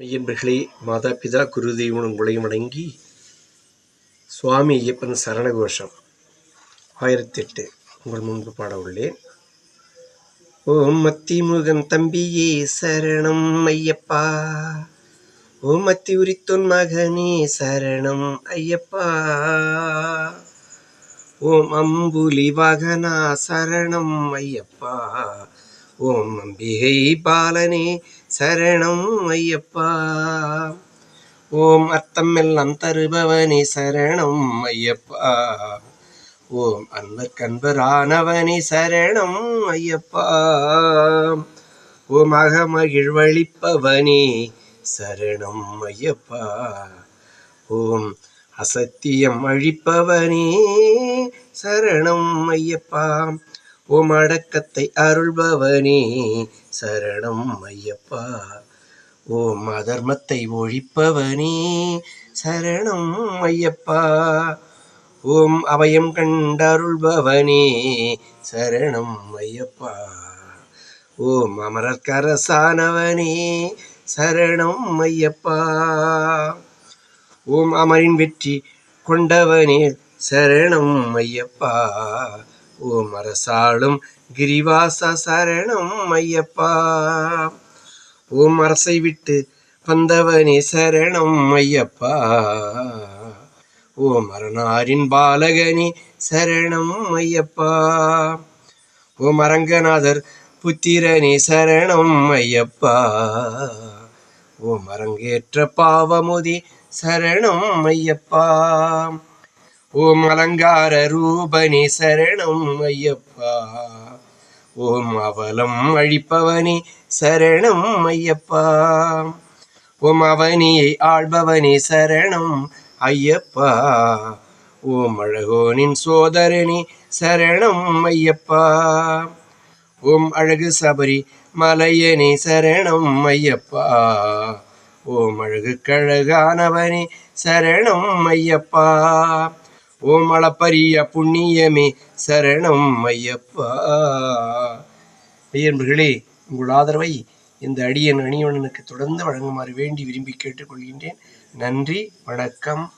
மெய்யன்பர்களே மாதா பிதா குரு தெய்வம் உங்களையும் வணங்கி சுவாமி ஐயப்பன் சரணகோஷம் ஆயிரத்தி எட்டு உங்கள் முன்பு பாட உள்ளேன் ஓம் மத்திமுகன் தம்பியே சரணம் ஐயப்பா. ஓம் மத்தி உரித்தொன் மகனே சரணம் ஐயப்பா. ஓம் அம்புலி வாகனா சரணம் ஐயப்பா. ஓம் அம்பிகை பாலனே சரணம் ஐயப்பா. ஓம் அர்த்தம் எல்லாம் தருபவனே சரணம் ஐயப்பா. ஓம் அன்பர் கண்பரானவனே சரணம் ஐயப்பா. ஓம் அகமகிழ்வழிப்பவனே சரணம் ஐயப்பா. ஓம் அசத்தியம் அழிப்பவனே சரணம் ஐயப்பா. ஓம் அருள்பவனே சரணம் ஐயப்பா. ஓம் அதர்மத்தை ஒழிப்பவனே சரணம் ஐயப்பா. ஓம் அபயம் கண்டருள்பவனே சரணம் ஐயப்பா. ஓம் அமரக்கரசானவனே சரணம் ஐயப்பா. ஓம் அமரின் வெற்றி கொண்டவனே சரணம் ஐயப்பா. ஓம் அரசாளும் கிரிவாச சரணம் ஐயப்பா. ஓம் அரசை விட்டு வந்தவனே சரணம் ஐயப்பா. ஓம் அரணாரின் பாலகனி சரணம் ஐயப்பா. ஓம் அரங்கநாதர் புத்திரனே சரணம் ஐயப்பா. ஓம் அரங்கேற்ற பாவமுதி சரணம் ஐயப்பா. ஓம் அலங்கார ரூபனே சரணம் ஐயப்பா. ஓம் அவலம் அழிப்பவனே சரணம் ஐயப்பா. ஓம் அவனியை ஆள்பவனே சரணம் ஐயப்பா. ஓம் அழகோனின் சோதரனே சரணம் ஐயப்பா. ஓம் அழகு சபரி மலையனே சரணம் ஐயப்பா. ஓம் அழகு கழகானவனே சரணம் ஐயப்பா. ஓம் அளப்பரிய புண்ணியமே சரணம் ஐயப்பா. ஐயன்பர்களே உங்கள் ஆதரவை இந்த அடியன் அணியவனனுக்கு தொடர்ந்து வழங்குமாறு வேண்டி விரும்பி கேட்டுக்கொள்கின்றேன். நன்றி வணக்கம்.